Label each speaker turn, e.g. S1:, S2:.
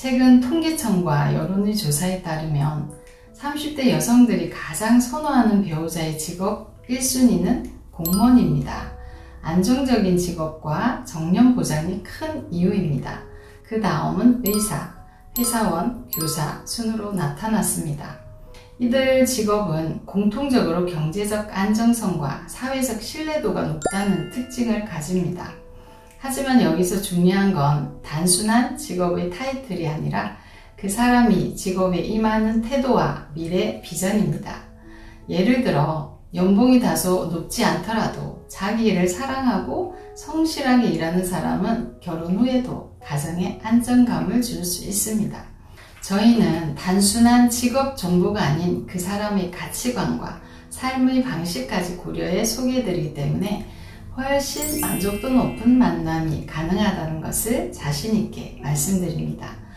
S1: 최근 통계청과 여론의 조사에 따르면 30대 여성들이 가장 선호하는 배우자의 직업 1순위는 공무원입니다. 안정적인 직업과 정년 보장이 큰 이유입니다. 그 다음은 의사, 회사원, 교사 순으로 나타났습니다. 이들 직업은 공통적으로 경제적 안정성과 사회적 신뢰도가 높다는 특징을 가집니다. 하지만 여기서 중요한 건 단순한 직업의 타이틀이 아니라 그 사람이 직업에 임하는 태도와 미래 비전입니다. 예를 들어 연봉이 다소 높지 않더라도 자기 일을 사랑하고 성실하게 일하는 사람은 결혼 후에도 가정에 안정감을 줄 수 있습니다. 저희는 단순한 직업 정보가 아닌 그 사람의 가치관과 삶의 방식까지 고려해 소개해드리기 때문에 훨씬 만족도 높은 만남이 가능하다는 것을 자신있게 말씀드립니다.